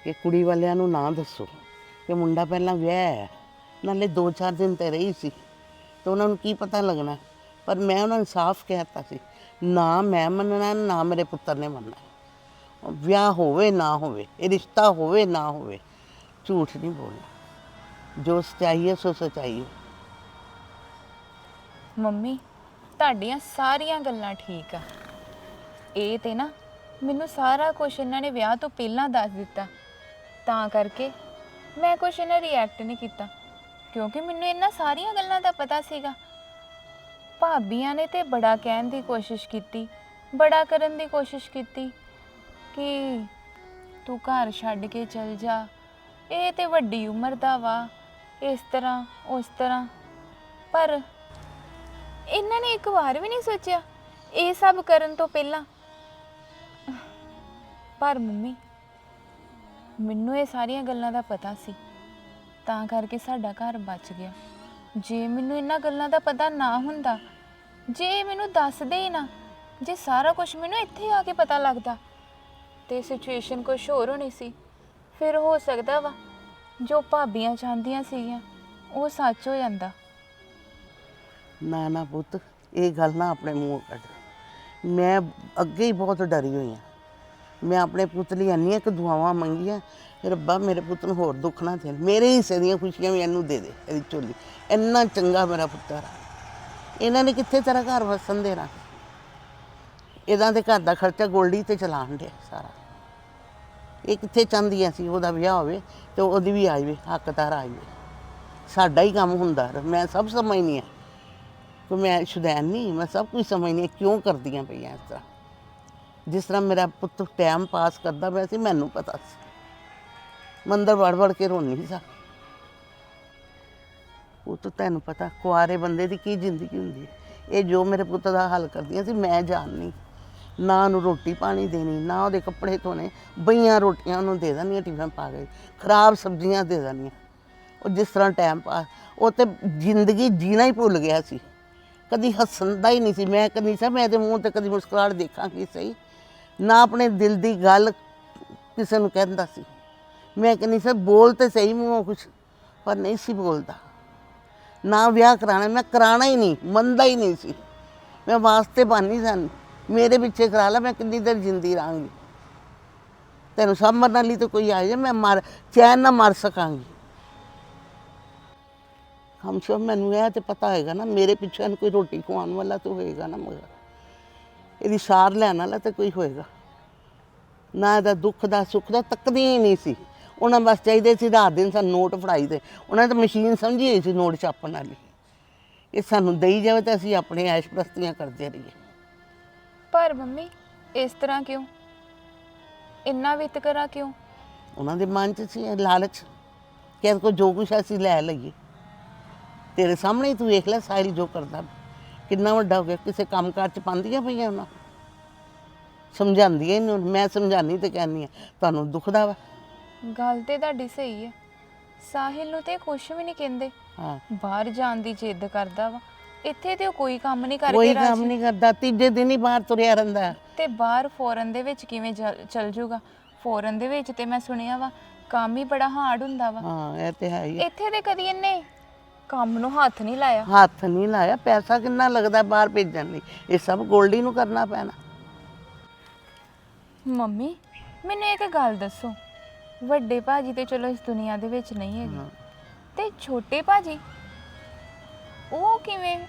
ਕਿ ਕੁੜੀ ਵਾਲਿਆਂ ਨੂੰ ਨਾ ਦੱਸੋ ਕਿ ਮੁੰਡਾ ਪਹਿਲਾਂ ਵਿਆਹ ਹੈ, ਨਾਲੇ 2-4 ਦਿਨ ਤੇ ਰਹੀ ਸੀ ਤੇ ਉਹਨਾਂ ਨੂੰ ਕੀ ਪਤਾ ਲੱਗਣਾ। ਪਰ ਮੈਂ ਉਹਨਾਂ ਨੂੰ ਸਾਫ਼ ਕਹਿਤਾ ਸੀ, ਨਾ ਮੈਂ ਮੰਨਣਾ, ਨਾ ਮੇਰੇ ਪੁੱਤਰ ਨੇ ਮੰਨਣਾ। ਵਿਆਹ ਹੋਵੇ, ਨਾ ਹੋਵੇ, ਇਹ ਰਿਸ਼ਤਾ ਹੋਵੇ, ਨਾ ਹੋਵੇ, ਝੂਠ ਨਹੀਂ ਬੋਲਣਾ। ਜੋ ਸਚਾਈ ਹੈ, ਸੋ ਸਚਾਈ ਹੈ। ਮੰਮੀ, ਤੁਹਾਡੀਆਂ ਸਾਰੀਆਂ ਗੱਲਾਂ ਠੀਕ ਆ। ਇਹ ਤੇ ਨਾ ਮੈਨੂੰ ਸਾਰਾ ਕੁਝ ਇਹਨਾਂ ਨੇ ਵਿਆਹ ਤੋਂ ਪਹਿਲਾਂ ਦੱਸ ਦਿੱਤਾ। ਤਾਂ ਕਰਕੇ ਮੈਂ ਕੁਝ ਇਹਨਾਂ ਰਿਐਕਟ ਨਹੀਂ ਕੀਤਾ, ਕਿਉਂਕਿ ਮੈਨੂੰ ਇਹਨਾਂ ਸਾਰੀਆਂ ਗੱਲਾਂ ਦਾ ਪਤਾ ਸੀਗਾ। ਭਾਬੀਆਂ ਨੇ ਤੇ ਬੜਾ ਕਹਿਣ ਦੀ ਕੋਸ਼ਿਸ਼ ਕੀਤੀ, ਬੜਾ ਕਰਨ ਦੀ ਕੋਸ਼ਿਸ਼ ਕੀਤੀ ਕਿ ਤੂੰ ਘਰ ਛੱਡ ਕੇ ਚਲ ਜਾ। ਇਹ ਤੇ ਵੱਡੀ ਉਮਰ ਦਾ ਵਾ, ਇਸ ਤਰ੍ਹਾਂ, ਉਸ ਤਰ੍ਹਾਂ। ਪਰ ਇਹਨਾਂ ਨੇ ਇੱਕ ਵਾਰ ਵੀ ਨਹੀਂ ਸੋਚਿਆ। ਇਹ ਸਭ ਕਰਨ ਤੋਂ ਪਹਿਲਾਂ ਪਰ ਮੰਮੀ, ਮੈਨੂੰ ਇਹ ਸਾਰੀਆਂ ਗੱਲਾਂ ਦਾ ਪਤਾ ਸੀ। ਤਾਂ ਕਰਕੇ ਸਾਡਾ ਘਰ ਬਚ ਗਿਆ। ਜੇ ਮੈਨੂੰ ਇਹਨਾਂ ਗੱਲਾਂ ਦਾ ਪਤਾ ਨਾ ਹੁੰਦਾ, ਜੇ ਇਹ ਮੈਨੂੰ ਦੱਸਦੇ ਹੀ ਨਾ, ਜੇ ਸਾਰਾ ਕੁਝ ਮੈਨੂੰ ਇੱਥੇ ਆ ਕੇ ਪਤਾ ਲੱਗਦਾ ਤੇ ਸਿਚੁਏਸ਼ਨ ਕੁਝ ਹੋਰ ਹੋਣੀ ਸੀ, ਫਿਰ ਹੋ ਸਕਦਾ ਵਾ, ਜੋ ਭਾਬੀਆਂ ਚਾਹੁੰਦੀਆਂ ਸੀਗੀਆਂ, ਉਹ ਸੱਚ ਹੋ ਜਾਂਦਾ। ਨਾ ਨਾ ਪੁੱਤ, ਇਹ ਗੱਲ ਨਾ ਆਪਣੇ ਮੂੰਹੋਂ ਕੱਢ। ਮੈਂ ਅੱਗੇ ਹੀ ਬਹੁਤ ਡਰੀ ਹੋਈ ਹਾਂ ਮੈਂ ਆਪਣੇ ਪੁੱਤ ਲਈ ਇੰਨੀਆਂ ਕੁ ਦੁਆਵਾਂ ਮੰਗੀਆਂ ਰੱਬਾ ਮੇਰੇ ਪੁੱਤ ਨੂੰ ਹੋਰ ਦੁੱਖ ਨਾ ਦੇਣ। ਮੇਰੇ ਹਿੱਸੇ ਦੀਆਂ ਖੁਸ਼ੀਆਂ ਵੀ ਇਹਨੂੰ ਦੇ ਦੇ, ਇਹਦੀ ਝੋਲੀ। ਇੰਨਾ ਚੰਗਾ ਮੇਰਾ ਪੁੱਤਰ ਆ ਇਹਨਾਂ ਨੇ ਕਿੱਥੇ ਤੇਰਾ ਘਰ ਵਸਣ ਦੇਣਾ? ਇਹਦਾ ਦੇ ਘਰ ਦਾ ਖਰਚਾ ਗੋਲਡੀ ਤੇ ਚਲਾਉਣ ਦੇ ਸਾਰਾ। ਇਹ ਕਿੱਥੇ ਚਾਹੁੰਦੀਆਂ ਸੀ? ਉਹਦਾ ਵਿਆਹ ਹੋਵੇ ਤੇ ਉਹਦੀ ਵੀ ਆ ਜਾਵੇ ਹੱਕਦਾਰ ਆ ਜਾਵੇ। ਸਾਡਾ ਹੀ ਕੰਮ ਹੁੰਦਾ ਮੈਂ ਸਭ ਸਮਝਨੀ ਆ ਕਿ ਮੈਂ ਸ਼ੁਦੈਨ ਨਹੀਂ, ਮੈਂ ਸਭ ਕੁਝ ਸਮਝਦੀ ਹਾਂ, ਕਿਉਂ ਕਰਦੀਆਂ ਪਈਆਂ ਇਸ ਤਰ੍ਹਾਂ? ਜਿਸ ਤਰ੍ਹਾਂ ਮੇਰਾ ਪੁੱਤ ਟਾਈਮ ਪਾਸ ਕਰਦਾ ਪਿਆ ਸੀ, ਮੈਨੂੰ ਪਤਾ ਸੀ। ਮੰਦਰ ਵੜ ਵੜ ਕੇ ਰੋਣੀ ਸਾ ਉਹ ਤਾਂ ਤੈਨੂੰ ਪਤਾ, ਕੁਆਰੇ ਬੰਦੇ ਦੀ ਕੀ ਜ਼ਿੰਦਗੀ ਹੁੰਦੀ ਹੈ। ਇਹ ਜੋ ਮੇਰੇ ਪੁੱਤ ਦਾ ਹੱਲ ਕਰਦੀਆਂ ਸੀ, ਮੈਂ ਜਾਣਨੀ ਨਾ ਉਹਨੂੰ ਰੋਟੀ ਪਾਣੀ ਦੇਣੀ, ਨਾ ਉਹਦੇ ਕੱਪੜੇ ਧੋਣੇ, ਬਈਆਂ ਰੋਟੀਆਂ ਉਹਨੂੰ ਦੇ ਦੇਣੀਆਂ, ਟਿਫਨ ਪਾ ਕੇ, ਖਰਾਬ ਸਬਜ਼ੀਆਂ ਦੇ ਦੇਣੀਆਂ। ਉਹ ਜਿਸ ਤਰ੍ਹਾਂ ਟਾਈਮ ਪਾਸ, ਉਹ ਤੇ ਜ਼ਿੰਦਗੀ ਜੀਣਾ ਹੀ ਭੁੱਲ ਗਿਆ ਸੀ। ਕਦੀ ਹੱਸਦਾ ਹੀ ਨਹੀਂ ਸੀ। ਮੈਂ ਕਦੀ ਸਾ, ਮੈਂ ਇਹਦੇ ਮੂੰਹ ਤੇ ਕਦੀ ਮੁਸਕਰਾਹਟ ਦੇਖਾਂਗੀ ਸਹੀ। ਨਾ ਆਪਣੇ ਦਿਲ ਦੀ ਗੱਲ ਕਿਸੇ ਨੂੰ ਕਹਿੰਦਾ ਸੀ। ਮੈਂ ਕਹਿੰਦੀ, ਸਰ, ਬੋਲ ਤੇ ਸਹੀ ਮੂੰਹੋਂ ਕੁਛ, ਪਰ ਨਹੀਂ ਸੀ ਬੋਲਦਾ। ਨਾ ਵਿਆਹ ਕਰਾਣਾ ਮੈਂ ਕਰਾਣਾ ਹੀ ਨਹੀਂ, ਮੰਨਦਾ ਹੀ ਨਹੀਂ ਸੀ। ਮੈਂ ਵਾਸਤੇ ਬਾਨੀ ਸਨ। ਮੇਰੇ ਪਿੱਛੇ ਕਰਾ ਲਾ, ਮੈਂ ਕਿੰਨੀ ਦੇਰ ਜਿੰਦੀ ਰਹਾਂਗੀ। ਤੈਨੂੰ ਸਭ ਮਰਨ ਲਈ ਤਾਂ ਕੋਈ ਆ ਜਾ ਮੈਂ ਮਰ, ਚੈਨ ਨਾ ਮਰ ਸਕਾਂਗੀ। ਹਮ ਮੈਨੂੰ ਇਹ ਤੇ ਪਤਾ ਹੋਏਗਾ ਨਾ, ਮੇਰੇ ਪਿੱਛੇ ਕੋਈ ਰੋਟੀ ਖਵਾਉਣ ਵਾਲਾ ਤਾਂ ਹੋਏਗਾ ਨਾ ਮਗਰ ਇਹਦੀ ਸਾਰ ਲੈਣ ਵਾਲਾ ਤਾਂ ਕੋਈ ਹੋਏਗਾ। ਨਾ ਇਹਦਾ ਦੁੱਖ ਦਾ ਸੁੱਖ ਦਾ ਤੱਕਦੀ ਹੀ ਨਹੀਂ ਸੀ। ਉਹਨਾਂ ਬਸ ਚਾਹੀਦੇ ਸੀ ਰਾਤ ਦਿਨ ਸਾਨੂੰ ਨੋਟ ਫੜਾਈ ਦੇ। ਉਹਨਾਂ ਨੇ ਤਾਂ ਮਸ਼ੀਨ ਸਮਝੀ ਹੋਈ ਸੀ ਨੋਟ ਛਾਪਣ ਵਾਲੀ। ਇਹ ਸਾਨੂੰ ਦੇਈ ਜਾਵੇ ਤਾਂ ਅਸੀਂ ਆਪਣੇ ਐਸ਼ ਪ੍ਰਸਤੀਆਂ ਕਰਦੇ ਰਹੀਏ। ਪਰ ਮੰਮੀ ਇਸ ਤਰ੍ਹਾਂ ਕਿਉਂ? ਇੰਨਾ ਵਿਤਕਰਾ ਕਿਉਂ? ਉਹਨਾਂ ਦੇ ਮਨ 'ਚ ਸੀ ਇਹ ਲਾਲਚ। ਕਿ ਇਹਦੇ ਕੋਲ ਜੋ ਕੁਛ ਅਸੀਂ ਲੈ ਲਈਏ। ਤੇਰੇ ਸਾਹਮਣੇ ਹੀ ਤੂੰ ਵੇਖ ਲੈ ਸਾਹਿਲ ਜੋ ਕਰਦਾ। ਕਿੰਨਾ ਵੱਡਾ ਹੋ ਗਿਆ ਕਿਸੇ ਕੰਮਕਾਰ 'ਚ ਪਾਉਂਦੀਆਂ ਪਈਆਂ ਉਹਨਾਂ। ਸਮਝਾਉਂਦੀਆਂ ਨਹੀਂ ਮੈਂ ਸਮਝਾਨੀ ਤੇ ਕਹਿੰਦੀ ਆ ਤੁਹਾਨੂੰ ਦੁਖਦਾ ਵਾ? ਗੱਲ ਤੇ ਤੁਹਾਡੀ ਸਹੀ ਹੈ। ਸਾਹਿਲ ਨੂੰ ਤੇ ਕੁਝ ਵੀ ਨਹੀਂ ਕਹਿੰਦੇ। ਹਾਂ। ਬਾਹਰ ਜਾਣ ਦੀ ਜਿੱਦ ਕਰਦਾ ਵਾ। ਇੱਥੇ ਤੇ ਉਹ ਕੋਈ ਕੰਮ ਨਹੀਂ ਕੋਈ ਕਰਕੇ ਕੰਮ ਰਾਜੀ ਨਹੀਂ ਕਰਦਾ ਤੀਜੇ ਦਿਨ ਹੀ ਬਾਹਰ ਤੁਰਿਆ ਰਹਿੰਦਾ। ਤੇ ਬਾਹਰ ਫੋਰਨ ਦੇ ਵਿੱਚ ਕਿਵੇਂ ਚੱਲ- ਜੂਗਾ? ਫੋਰਨ ਦੇ ਵਿੱਚ ਤੇ ਮੈਂ ਸੁਣਿਆ ਵਾ ਕੰਮ ਹੀ ਬੜਾ ਹਾਰਡ ਹੁੰਦਾ ਵਾ। ਹਾਂ ਇਹ ਤੇ ਹੈ ਹੀ ਹੈ। ਇੱਥੇ ਤੇ ਕਦੀ ਇਹਨੇ ਕੰਮ ਨੂੰ ਹੱਥ ਨਹੀਂ ਲਾਇਆ। ਹੱਥ ਨਹੀਂ ਲਾਇਆ ਪੈਸਾ ਕਿੰਨਾ ਲੱਗਦਾ ਬਾਹਰ ਭੇਜਣ ਲਈ? ਇਹ ਸਭ ਗੋਲਡੀ ਨੂੰ ਕਰਨਾ ਪੈਣਾ। ਮੰਮੀ ਮੈਨੂੰ ਇੱਕ ਗੱਲ ਦੱਸੋ। ਵੱਡੇ ਭਾਜੀ ਤੇ ਚਲੋ ਇਸ ਦੁਨੀਆ ਦੇ ਵਿੱਚ ਨਹੀਂ ਹੈਗੇ। ਤੇ ਛੋਟੇ ਭਾਜੀ ਉਹ ਕਿਵੇਂ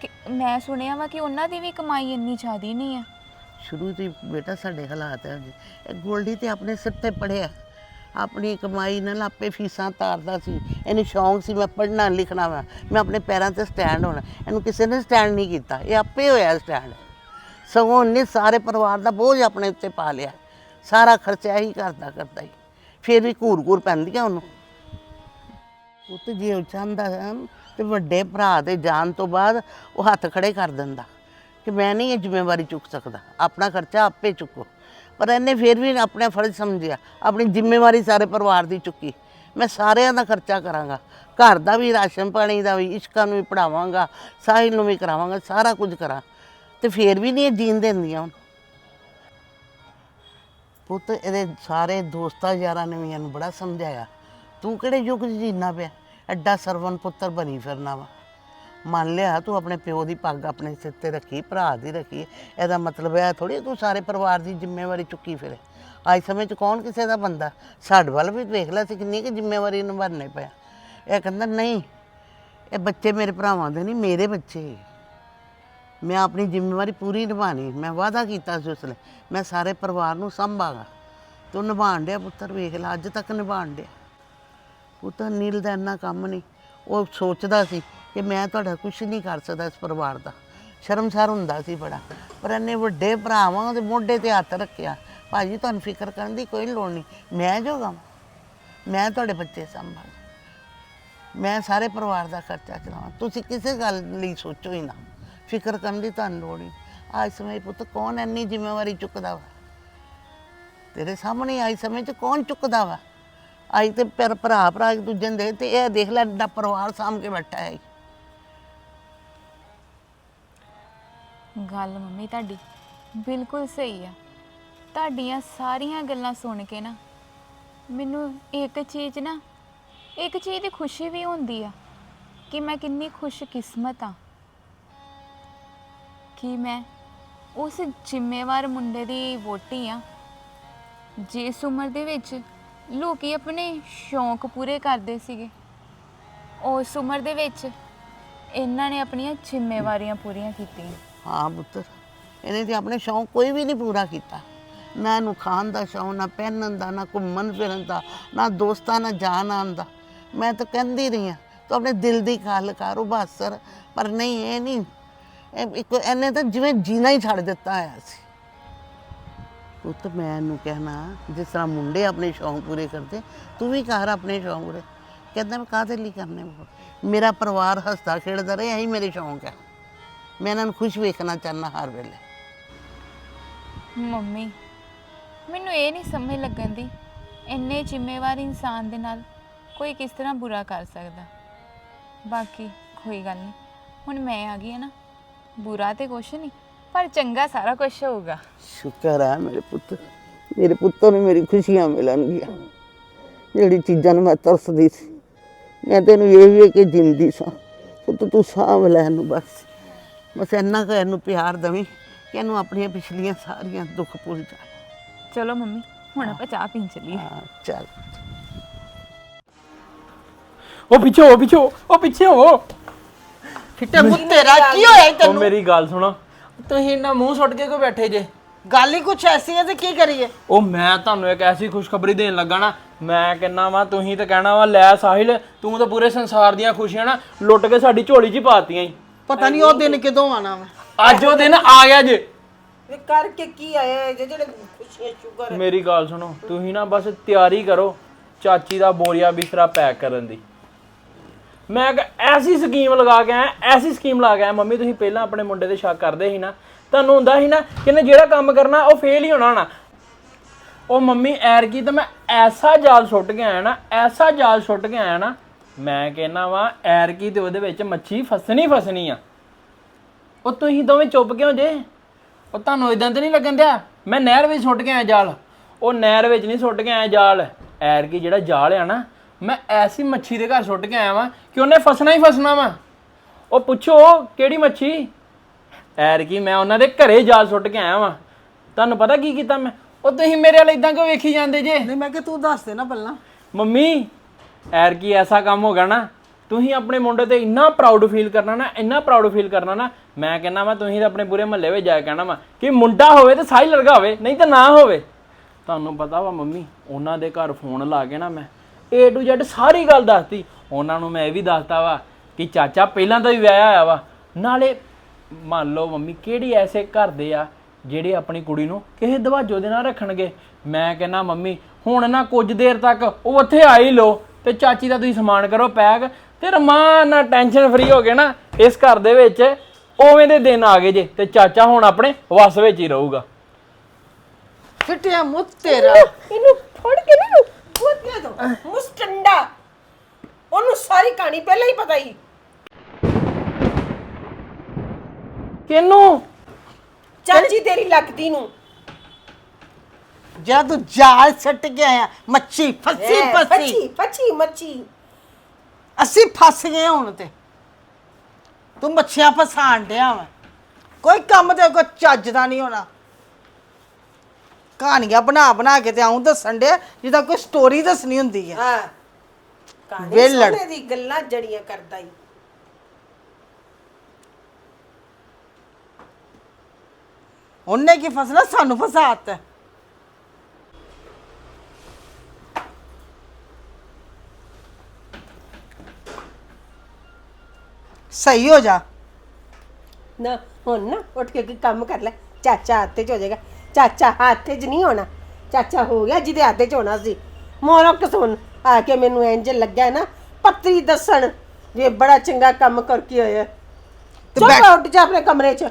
ਕਿ- ਮੈਂ ਸੁਣਿਆ ਵਾ ਕਿ ਉਹਨਾਂ ਦੀ ਵੀ ਕਮਾਈ ਇੰਨੀ ਜ਼ਿਆਦੀ ਨਹੀਂ ਆ। ਸ਼ੁਰੂ ਤੋਂ ਹੀ ਬੇਟਾ ਸਾਡੇ ਹਾਲਾਤ ਹੈ ਜੀ ਇਹ ਗੋਲਡੀ ਤੇ ਆਪਣੇ ਸਿਰ ਤੇ ਪੜਿਆ ਆਪਣੀ ਕਮਾਈ ਨਾਲ ਆਪੇ ਫੀਸਾਂ ਤਾਰਦਾ ਸੀ। ਇਹਨੂੰ ਸ਼ੌਂਕ ਸੀ ਮੈਂ ਪੜ੍ਹਨਾ ਲਿਖਣਾ ਵਾ। ਮੈਂ ਆਪਣੇ ਪੈਰਾਂ ਤੇ ਸਟੈਂਡ ਹੋਣਾ। ਇਹਨੂੰ ਕਿਸੇ ਨੇ ਸਟੈਂਡ ਨਹੀਂ ਕੀਤਾ। ਇਹ ਆਪੇ ਹੋਇਆ ਸਟੈਂਡ ਸਗੋਂ ਉਹਨੇ ਸਾਰੇ ਪਰਿਵਾਰ ਦਾ ਬੋਝ ਆਪਣੇ ਉੱਤੇ ਪਾ ਲਿਆ। ਸਾਰਾ ਖਰਚਾ ਹੀ ਕਰਦਾ ਕਰਦਾ ਹੀ। ਫਿਰ ਵੀ ਘੂਰ ਘੂਰ ਪੈਂਦੀਆਂ ਉਹਨੂੰ। ਉਹ ਤੇ ਜੇ ਉਹ ਚਾਹੁੰਦਾ ਹੈ ਤੇ ਵੱਡੇ ਭਰਾ ਦੇ ਜਾਣ ਤੋਂ ਬਾਅਦ ਉਹ ਹੱਥ ਖੜੇ ਕਰ ਦਿੰਦਾ। ਕਿ ਮੈਂ ਨਹੀਂ ਇਹ ਜ਼ਿੰਮੇਵਾਰੀ ਚੁੱਕ ਸਕਦਾ। ਆਪਣਾ ਖਰਚਾ ਆਪੇ ਚੁੱਕੋ। ਪਰ ਇਹਨੇ ਫਿਰ ਵੀ ਆਪਣਾ ਫਰਜ਼ ਸਮਝਿਆ, ਆਪਣੀ ਜ਼ਿੰਮੇਵਾਰੀ ਸਾਰੇ ਪਰਿਵਾਰ ਦੀ ਚੁੱਕੀ। ਮੈਂ ਸਾਰਿਆਂ ਦਾ ਖਰਚਾ ਕਰਾਂਗਾ, ਘਰ ਦਾ ਵੀ, ਰਾਸ਼ਨ ਪਾਣੀ ਦਾ ਵੀ, ਇਸ਼ਕਾਂ ਨੂੰ ਵੀ ਪੜਾਵਾਂਗਾ ਸਾਹਿਲ ਨੂੰ ਵੀ ਕਰਾਵਾਂਗਾ, ਸਾਰਾ ਕੁਝ ਕਰਾਂ। ਤੇ ਫਿਰ ਵੀ ਨਹੀਂ ਇਹ ਜੀਣ ਦਿੰਦੀਆਂ ਹੁਣ। ਪੁੱਤ, ਇਹਦੇ ਸਾਰੇ ਦੋਸਤਾਂ ਯਾਰਾਂ ਨੇ ਵੀ ਇਹਨੂੰ ਬੜਾ ਸਮਝਾਇਆ। ਤੂੰ ਕਿਹੜੇ ਯੁੱਗ 'ਚ ਜੀਣਾ ਪਿਆ? ਐਡਾ ਸਰਵਨ ਪੁੱਤਰ ਬਣੀ ਫਿਰਨਾ ਵਾ। ਮੰਨ ਲਿਆ, ਤੂੰ ਆਪਣੇ ਪਿਓ ਦੀ ਪੱਗ ਆਪਣੇ ਸਿਰ ਤੇ ਰੱਖੀ, ਭਰਾ ਦੀ ਰੱਖੀ, ਇਹਦਾ ਮਤਲਬ ਇਹ ਥੋੜੀ ਤੂੰ ਸਾਰੇ ਪਰਿਵਾਰ ਦੀ ਜ਼ਿੰਮੇਵਾਰੀ ਚੁੱਕੀ ਫਿਰੇ। ਅੱਜ ਸਮੇਂ 'ਚ ਕੌਣ ਕਿਸੇ ਦਾ ਬੰਦਾ? ਸਾਡੇ ਵੱਲ ਵੀ ਵੇਖ ਲੈ ਸੀ ਕਿੰਨੀ ਕਿ ਜ਼ਿੰਮੇਵਾਰੀ ਨਿਭਾਉਣੀ ਪਿਆ। ਇਹ ਕਹਿੰਦਾ, ਨਹੀਂ, ਇਹ ਬੱਚੇ ਮੇਰੇ ਭਰਾਵਾਂ ਦੇ ਨਹੀਂ, ਮੇਰੇ ਬੱਚੇ ਮੈਂ ਆਪਣੀ ਜ਼ਿੰਮੇਵਾਰੀ ਪੂਰੀ ਨਿਭਾਣੀ ਮੈਂ ਵਾਅਦਾ ਕੀਤਾ ਸੀ ਉਸ ਮੈਂ ਸਾਰੇ ਪਰਿਵਾਰ ਨੂੰ ਸੰਭਾਗਾ ਤੂੰ ਨਿਭਾਣ ਡਿਆ ਪੁੱਤਰ, ਵੇਖ ਲੈ, ਅੱਜ ਤੱਕ ਨਿਭਾਣ ਡਿਆ। ਪੁੱਤਰ, ਨੀਲ ਦਾ ਇੰਨਾ ਕੰਮ ਨਹੀਂ। ਉਹ ਸੋਚਦਾ ਸੀ ਕਿ ਮੈਂ ਤੁਹਾਡਾ ਕੁਝ ਨਹੀਂ ਕਰ ਸਕਦਾ ਇਸ ਪਰਿਵਾਰ ਦਾ। ਸ਼ਰਮਸਾਰ ਹੁੰਦਾ ਸੀ ਬੜਾ। ਪਰ ਇਹਨੇ ਵੱਡੇ ਭਰਾਵਾਂ ਉਹਦੇ ਮੋਢੇ ਤੇ ਹੱਥ ਰੱਖਿਆ, ਭਾਜੀ ਤੁਹਾਨੂੰ ਫਿਕਰ ਕਰਨ ਦੀ ਕੋਈ ਲੋੜ ਨਹੀਂ। ਮੈਂ ਜੋਗਾ ਮੈਂ ਤੁਹਾਡੇ ਬੱਚੇ ਸੰਭਾਲ। ਮੈਂ ਸਾਰੇ ਪਰਿਵਾਰ ਦਾ ਖਰਚਾ ਚਲਾਵਾਂ। ਤੁਸੀਂ ਕਿਸੇ ਗੱਲ ਲਈ ਸੋਚੋ ਹੀ ਨਾ। ਫਿਕਰ ਕਰਨ ਦੀ ਤੁਹਾਨੂੰ ਲੋੜ ਨਹੀਂ। ਅੱਜ ਸਮੇਂ ਪੁੱਤ ਕੌਣ ਇੰਨੀ ਜ਼ਿੰਮੇਵਾਰੀ ਚੁੱਕਦਾ ਵਾ? ਤੇਰੇ ਸਾਹਮਣੇ ਆਈ ਸਮੇਂ 'ਚ ਕੌਣ ਚੁੱਕਦਾ ਵਾ? ਅੱਜ ਤੇ ਪਰ ਭਰਾ ਭਰਾ ਇੱਕ ਦੂਜੇ ਦੇ ਤੇ ਇਹ ਦੇਖ ਲੈ ਏਡਾ ਪਰਿਵਾਰ ਸਾਂਭ ਕੇ ਬੈਠਾ ਹੈ। ਗੱਲ ਮੰਮੀ ਤੁਹਾਡੀ, ਬਿਲਕੁਲ ਸਹੀ ਆ। ਤੁਹਾਡੀਆਂ ਸਾਰੀਆਂ ਗੱਲਾਂ ਸੁਣ ਕੇ ਨਾ, ਮੈਨੂੰ ਇੱਕ ਚੀਜ਼ ਨਾ, ਇੱਕ ਚੀਜ਼ ਦੀ ਖੁਸ਼ੀ ਵੀ ਹੁੰਦੀ ਆ ਕਿ ਮੈਂ ਕਿੰਨੀ ਖੁਸ਼ਕਿਸਮਤ ਆ। ਕਿ ਮੈਂ ਉਸ ਜ਼ਿੰਮੇਵਾਰ ਮੁੰਡੇ ਦੀ ਵੋਟੀ ਆ, ਜਿਸ ਉਮਰ ਦੇ ਵਿੱਚ ਲੋਕੀ ਆਪਣੇ ਸ਼ੌਂਕ ਪੂਰੇ ਕਰਦੇ ਸੀਗੇ, ਉਸ ਉਮਰ ਦੇ ਵਿੱਚ ਇਹਨਾਂ ਨੇ ਆਪਣੀਆਂ ਜ਼ਿੰਮੇਵਾਰੀਆਂ ਪੂਰੀਆਂ ਕੀਤੀਆਂ। ਹਾਂ ਪੁੱਤਰ ਇਹਨੇ ਤੇ ਆਪਣੇ ਸ਼ੌਂਕ ਕੋਈ ਵੀ ਨਹੀਂ ਪੂਰਾ ਕੀਤਾ। ਨਾ ਇਹਨੂੰ ਖਾਣ ਦਾ ਸ਼ੌਂਕ, ਨਾ ਪਹਿਨਣ ਦਾ, ਨਾ ਘੁੰਮਣ ਫਿਰਨ ਦਾ, ਨਾ ਦੋਸਤਾਂ ਨਾਲ ਜਾਣ ਆਉਣ ਦਾ। ਮੈਂ ਤਾਂ ਕਹਿੰਦੀ ਰਹੀ ਹਾਂ, ਤੂੰ ਆਪਣੇ ਦਿਲ ਦੀ ਗੱਲ ਕਰ ਉਹ ਬਾਸਰ ਪਰ ਨਹੀਂ, ਇਹ ਨਹੀਂ। ਇਹ ਇੱਕ ਇਹਨੇ ਤਾਂ ਜਿਵੇਂ ਜੀਣਾ ਹੀ ਛੱਡ ਦਿੱਤਾ ਹੋਇਆ ਸੀ। ਪੁੱਤ, ਮੈਂ ਇਹਨੂੰ ਕਹਿਣਾ, ਜਿਸ ਤਰ੍ਹਾਂ ਮੁੰਡੇ ਆਪਣੇ ਸ਼ੌਂਕ ਪੂਰੇ ਕਰਦੇ, ਤੂੰ ਵੀ ਕਰ ਆਪਣੇ ਸ਼ੌਂਕ ਪੂਰੇ। ਕਹਿੰਦਾ, ਮੈਂ ਕਾਹਦੇ ਲਈ ਕਰਨੇ ਮੇਰਾ ਪਰਿਵਾਰ ਹੱਸਦਾ ਖੇਡਦਾ ਰਹੇ, ਇਹੀ ਮੇਰੇ ਸ਼ੌਂਕ ਹੈ। ਮੈਂ ਇਹਨਾਂ ਨੂੰ ਖੁਸ਼ ਵੇਖਣਾ ਚਾਹੁੰਦਾ ਹਰ ਵੇਲੇ। ਮੰਮੀ ਮੈਨੂੰ ਇਹ ਨਹੀਂ ਸਮਝ ਲੱਗਣ ਦੀ ਇੰਨੇ ਜ਼ਿੰਮੇਵਾਰ ਇਨਸਾਨ ਦੇ ਨਾਲ ਕੋਈ ਕਿਸ ਤਰ੍ਹਾਂ ਬੁਰਾ ਕਰ ਸਕਦਾ। ਬਾਕੀ ਕੋਈ ਗੱਲ ਨਹੀਂ ਹੁਣ ਮੈਂ ਆ ਗਈ ਹਾਂ ਨਾ ਬੁਰਾ ਤੇ ਕੁਛ ਨਹੀਂ ਪਰ ਚੰਗਾ ਸਾਰਾ ਕੁਝ ਹੋਊਗਾ। ਸ਼ੁਕਰ ਹੈ ਮੇਰੇ ਪੁੱਤ ਮੇਰੇ ਪੁੱਤੋਂ ਨੂੰ ਮੇਰੀ ਖੁਸ਼ੀਆਂ ਮਿਲਣਗੀਆਂ। ਜਿਹੜੀ ਚੀਜ਼ਾਂ ਨੂੰ ਮੈਂ ਤਰਸਦੀ ਸੀ ਮੈਂ ਤੈਨੂੰ ਇਹ ਵੀ ਕਿ ਜਿੰਦੀ ਸਾਂ ਪੁੱਤ ਤੂੰ ਸਾਂਭ ਲੈ ਇਹਨੂੰ ਬਸ। ਬਸ ਇੰਨਾ ਕੁ ਇਹਨੂੰ ਪਿਆਰ ਦਵੀਂ ਕਿ ਇਹਨੂੰ ਆਪਣੀਆਂ ਪਿਛਲੀਆਂ ਸਾਰੀਆਂ ਦੁੱਖ ਭੁੱਲ ਜਾ ਚਲੋ ਮੰਮੀ ਹੁਣ ਆਪਾਂ ਚਾਹ ਪੀਣ ਚੱਲੀਏ। ਹਾਂ ਚੱਲ। ਉਹ ਪਿੱਛੇ ਹੋ ਪਿੱਛੇ ਹੋ ਉਹ ਪਿੱਛੇ ਹੋ। ਫਿੱਟੇ ਮੂੰਹ ਤੇਰਾ ਕੀ ਹੋਇਆ ਈ ਉਹ ਤੈਨੂੰ ਮੇਰੀ ਗੱਲ ਸੁਣੋ। ਤੁਸੀਂ ਇੰਨਾ ਮੂੰਹ ਸੁੱਟ ਕੇ ਕਿਉਂ ਬੈਠੇ ਜੇ? ਗੱਲ ਹੀ ਕੁਛ ਐਸੀ ਹੈ ਤੇ ਕੀ ਕਰੀਏ? ਉਹ ਮੈਂ ਤੁਹਾਨੂੰ ਇੱਕ ਐਸੀ ਖੁਸ਼ਖਬਰੀ ਦੇਣ ਲੱਗਾ ਨਾ ਮੈਂ ਕਹਿੰਨਾ ਵਾ ਤੁਸੀਂ ਤਾਂ ਕਹਿਣਾ ਵਾ ਲੈ ਸਾਹਿਲ ਤੂੰ ਤਾਂ ਪੂਰੇ ਸੰਸਾਰ ਦੀਆਂ ਖੁਸ਼ੀਆਂ ਨਾ ਲੁੱਟ ਕੇ ਸਾਡੀ ਝੋਲੀ 'ਚ ਹੀ ਪਾਤੀਆਂ ਈ। ਪਤਾ ਨਹੀਂ ਉਹ ਦਿਨ ਕਿਦੋਂ ਆਣਾ ਵਾ। ਅੱਜ ਉਹ ਦਿਨ ਆ ਗਿਆ ਜੇ। ਕਰਕੇ ਕੀ ਆਇਆ ਜਿਹੜੇ ਖੁਸ਼ੀਆਂ ਸ਼ੁਕਰ ਮੇਰੀ ਗੱਲ ਸੁਣੋ ਤੁਸੀਂ ਨਾ ਬਸ ਤਿਆਰੀ ਕਰੋ ਚਾਚੀ ਦਾ ਬੋਰੀਆ ਬਿਸਤਰਾ ਪੈਕ ਕਰਨ ਦੀ। ਮੈਂ ਇੱਕ ਐਸੀ ਸਕੀਮ ਲਗਾ ਕੇ ਆਇਆ ਐਸੀ ਸਕੀਮ ਲਾ ਕੇ ਆਇਆ ਮੰਮੀ ਤੁਸੀਂ ਪਹਿਲਾਂ ਆਪਣੇ ਮੁੰਡੇ ਤੇ ਸ਼ੱਕ ਕਰਦੇ ਸੀ ਨਾ ਤੁਹਾਨੂੰ ਹੁੰਦਾ ਸੀ ਨਾ ਕਿ ਇਹਨੇ ਜਿਹੜਾ ਕੰਮ ਕਰਨਾ ਉਹ ਫੇਲ ਹੀ ਹੋਣਾ ਨਾ। ਉਹ ਮੰਮੀ ਐਰ ਕੀ ਤਾਂ ਮੈਂ ਐਸਾ ਜਾਲ ਸੁੱਟ ਕੇ ਆਇਆ ਨਾ ਐਸਾ ਜਾਲ ਸੁੱਟ ਕੇ ਆਇਆ ਨਾ ਮੈਂ ਕਹਿੰਨਾ ਵਾ ਐਰ ਕੀ ਤੇ ਉਹਦੇ ਵਿੱਚ ਮੱਛੀ ਫਸਣੀ ਫਸਣੀ ਆ। ਉਹ ਤੁਸੀਂ ਦੋਵੇਂ ਚੁੱਪ ਕਿਉਂ ਜੇ? ਉਹ ਤੁਹਾਨੂੰ ਇਦਾਂ ਤੇ ਨਹੀਂ ਲੱਗਣ ਦਿਆ? ਮੈਂ ਨਹਿਰ ਵਿੱਚ ਸੁੱਟ ਕੇ ਆਇਆ ਜਾਲ। ਉਹ ਨਹਿਰ ਵਿੱਚ ਨਹੀਂ ਸੁੱਟ ਕੇ ਆਇਆ ਜਾਲ। ਐਰ ਕੀ ਜਿਹੜਾ ਜਾਲ ਆ ਨਾ ਮੈਂ ਐਸੀ ਮੱਛੀ ਦੇ ਘਰ ਸੁੱਟ ਕੇ ਆਇਆ ਵਾਂ ਕਿ ਉਹਨੇ ਫਸਣਾ ਹੀ ਫਸਣਾ ਵਾ। ਉਹ ਪੁੱਛੋ ਕਿਹੜੀ ਮੱਛੀ? ਐਰ ਕੀ ਮੈਂ ਉਹਨਾਂ ਦੇ ਘਰੇ ਜਾਲ ਸੁੱਟ ਕੇ ਆਇਆ ਵਾਂ। ਤੁਹਾਨੂੰ ਪਤਾ ਕੀ ਕੀਤਾ ਮੈਂ? ਉਹ ਤੁਸੀਂ ਮੇਰੇ ਵਾਲ ਇਦਾਂ ਕਿਉਂ ਵੇਖੀ ਜਾਂਦੇ ਜੇ? ਨਹੀਂ ਮੈਂ ਕਿ ਤੂੰ ਦੱਸ ਦੇ ਨਾ ਪਹਿਲਾਂ। ਮੰਮੀ ਐਰ ਕੀ ਐਸਾ ਕੰਮ ਹੋ ਗਿਆ ਨਾ, ਤੁਸੀਂ ਆਪਣੇ ਮੁੰਡੇ ਤੇ ਇੰਨਾ ਪ੍ਰਾਊਡ ਫੀਲ ਕਰਨਾ ਨਾ, ਇੰਨਾ ਪ੍ਰਾਊਡ ਫੀਲ ਕਰਨਾ ਨਾ, ਮੈਂ ਕਹਿੰਦਾ ਮੈਂ ਤੁਸੀਂ ਤਾਂ ਆਪਣੇ ਪੂਰੇ ਮਹੱਲੇ ਵਿੱਚ ਜਾ ਕੇ ਕਹਿਣਾ ਵਾ। ਕਿ ਮੁੰਡਾ ਹੋਵੇ ਤੇ ਸਾਈ ਲੜਕਾ ਹੋਵੇ, ਨਹੀਂ ਤਾਂ ਨਾ ਹੋਵੇ। ਤੁਹਾਨੂੰ ਪਤਾ ਵਾ ਮੰਮੀ, ਉਹਨਾਂ ਦੇ ਘਰ ਫੋਨ ਲਾ ਕੇ ਨਾ ਮੈਂ A to Z ਸਾਰੀ ਗੱਲ ਦੱਸਤੀ। ਉਹਨਾਂ ਨੂੰ ਮੈਂ ਇਹ ਵੀ ਦੱਸਤਾ ਵਾ ਕਿ ਚਾਚਾ ਪਹਿਲਾਂ ਤਾਂ ਹੀ ਵਿਆਹਿਆ ਹੋਇਆ ਵਾ। ਨਾਲੇ ਮੰਨ ਲਓ ਮੰਮੀ, ਕਿਹੜੀ ਐਸੇ ਘਰ ਦੇ ਆ ਜਿਹੜੇ ਆਪਣੀ ਕੁੜੀ ਨੂੰ ਕਿਸੇ ਦਵਾਜੋ ਦੇ ਨਾਲ ਰੱਖਣਗੇ? ਮੈਂ ਕਹਿੰਦਾ, ਮੰਮੀ, ਹੁਣ ਨਾ ਕੁਝ ਦੇਰ ਤੱਕ ਉਹ ਉੱਥੇ ਆ ਹੀ ਲੋ ਤੇ ਚਾਚੀ ਦਾ ਤੁਸੀਂ ਸਮਾਨ ਕਰੋ ਪੈਕ ਤੇ ਰਮਾਨ ਨਾਲ ਟੈਨਸ਼ਨ ਫਰੀ ਹੋ ਕੇ ਨਾ ਇਸ ਘਰ ਦੇ ਵਿੱਚ ਉਵੇਂ ਦੇ ਦਿਨ ਆ ਗਏ ਜੇ ਤੇ ਚਾਚਾ ਹੁਣ ਆਪਣੇ ਵਸ ਵਿੱਚ ਹੀ ਰਹੂਗਾ। ਫਿੱਟੇ ਮੂੰਹ ਤੇਰਾ। ਇਹਨੂੰ ਫੜ ਕੇ ਨਾ ਖੁਦ ਦੇ। ਦੋ ਮੁਸਟੰਡਾ ਉਹਨੂੰ ਸਾਰੀ ਕਹਾਣੀ ਪਹਿਲਾਂ ਹੀ ਪਤਾ ਹੀ ਕਿਨੂੰ? ਚਾਚੀ ਤੇਰੀ ਲੱਗਦੀ ਨੂੰ। ਜਦ ਤੂੰ ਜਾਲ ਸੱਟ ਕੇ ਆਇਆ ਮੱਛੀ ਫਸੀ ਐ, ਫਸੀ। ਮੱਛੀ। ਅਸੀਂ ਫਸ ਗਏ ਹੁਣ ਤੇ। ਤੂੰ ਮੱਛੀਆਂ ਫਸਾਣ ਡਿਆ ਵਾ। ਕੋਈ ਕੰਮ ਤੇ ਕੋਈ ਚੱਜ ਦਾ ਨਹੀਂ ਹੋਣਾ। ਕਹਾਣੀਆਂ ਬਣਾ ਬਣਾ ਕੇ ਤੇ ਆਉਂ ਦੱਸਣ ਡਿਆ ਜਿੱਦਾਂ ਕੋਈ ਸਟੋਰੀ ਦੱਸਣੀ ਹੁੰਦੀ ਹੈ ਹਾਂ। ਕਹਾਣੀ ਵਿਹਲੜ। ਸੋਨੇ ਦੀ ਗੱਲਾਂ ਜੜੀਆਂ ਕਰਦਾ ਹੀ ਉਹਨੇ ਕੀ ਫਸਣਾ? ਸਾਨੂੰ ਫਸਾਤਾ ਸਹੀ ਹੋ ਜਾ। ਨਾ ਹੁਣ ਨਾ ਉੱਠ ਕੇ ਕੋਈ ਕੰਮ ਕਰ ਲੈ। ਚਾਚਾ ਹੱਥੇ ਚ ਹੋ ਜਾਏਗਾ। ਚਾਚਾ ਹੱਥੇ ਚ ਨਹੀਂ ਹੋਣਾ। ਚਾਚਾ ਹੋ ਗਿਆ ਜਿਹਦੇ ਹੱਥੇ ਚ ਹੋਣਾ ਸੀ। ਮੋਰੋ ਕਸੁਣ ਆ ਕੇ ਮੈਨੂੰ ਇੰਜ ਲੱਗਿਆ ਨਾ ਪੱਤਰੀ ਦੱਸਣ ਜੇ ਬੜਾ ਚੰਗਾ ਕੰਮ ਕਰਕੇ ਹੋਇਆ ਤੇ ਚੁੱਪ ਬੈਠ- ਉੱਠ ਜਾ ਆਪਣੇ ਕਮਰੇ ਚ।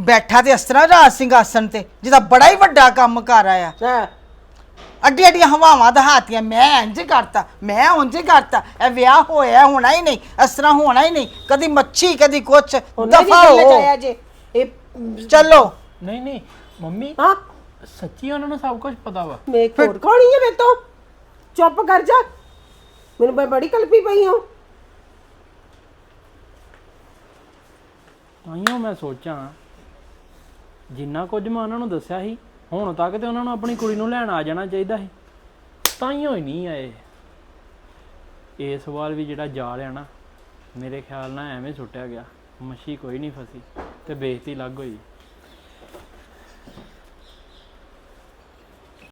ਬੈਠਾ ਤੇ ਇਸ ਤਰ੍ਹਾਂ ਰਾਜ ਸਿੰਘਾਸਨ ਤੇ ਜਿਹਦਾ ਬੜਾ ਹੀ ਵੱਡਾ ਕੰਮ ਕਰ ਆਇਆ। ਹਾਂ। ਅੱਡੀ ਅੱਡੀਆਂ ਹਵਾਵਾਂ ਦਹਾਤੀਆਂ ਮੈਂ ਇੰਜ ਕਰਤਾ ਮੈਂ ਉਂਝ ਕਰਤਾ ਇਹ ਵਿਆਹ ਹੋਇਆ ਹੋਣਾ ਹੀ ਨਹੀਂ ਇਸ ਤਰ੍ਹਾਂ ਹੋਣਾ ਹੀ ਨਹੀਂ ਕਦੀ ਮੱਛੀ ਕਦੀ ਕੁਛ ਉਹਨਾਂ ਦਫਾ ਗੱਲ ਹੋ। ਆਇਆ ਜੇ। ਇਹ ਚਲੋ। ਨਹੀਂ ਨਹੀਂ ਮੰਮੀ ਹਾਂ? ਸੱਚੀ ਉਹਨਾਂ ਨੂੰ ਸਭ ਕੁਝ ਪਤਾ ਵਾ। ਮੈਂ ਕੋੜ ਖਾਣੀ ਹੈ ਮੇਰੇ ਤੋਂ। ਚੁੱਪ ਕਰ ਜਾ। ਮੈਨੂੰ ਮੈਂ ਬੜੀ ਕਲਪੀ ਪਈ ਹਾਂ ਤਾਈਓ ਮੈਂ ਸੋਚਾਂ ਜਿੰਨਾ ਕੁਝ ਮੈਂ ਉਹਨਾਂ ਨੂੰ ਦੱਸਿਆ ਸੀ ਹੁਣ ਤੱਕ ਤੇ ਉਹਨਾਂ ਨੂੰ ਆਪਣੀ ਕੁੜੀ ਨੂੰ ਲੈਣ ਆ ਜਾਣਾ ਚਾਹੀਦਾ ਸੀ। ਤਾਂ ਹੀ ਹੋਈ ਨਹੀਂ ਆਏ। ਇਹ ਸਵਾਲ ਵੀ ਜਿਹੜਾ ਜਾਲ ਆ ਨਾ, ਮੇਰੇ ਖਿਆਲ ਨਾਲ ਐਵੇਂ ਸੁੱਟਿਆ ਗਿਆ। ਮੱਛੀ ਕੋਈ ਨਹੀਂ ਫਸੀ ਤੇ ਬੇਇੱਜ਼ਤੀ ਲੱਗ ਹੋਈ।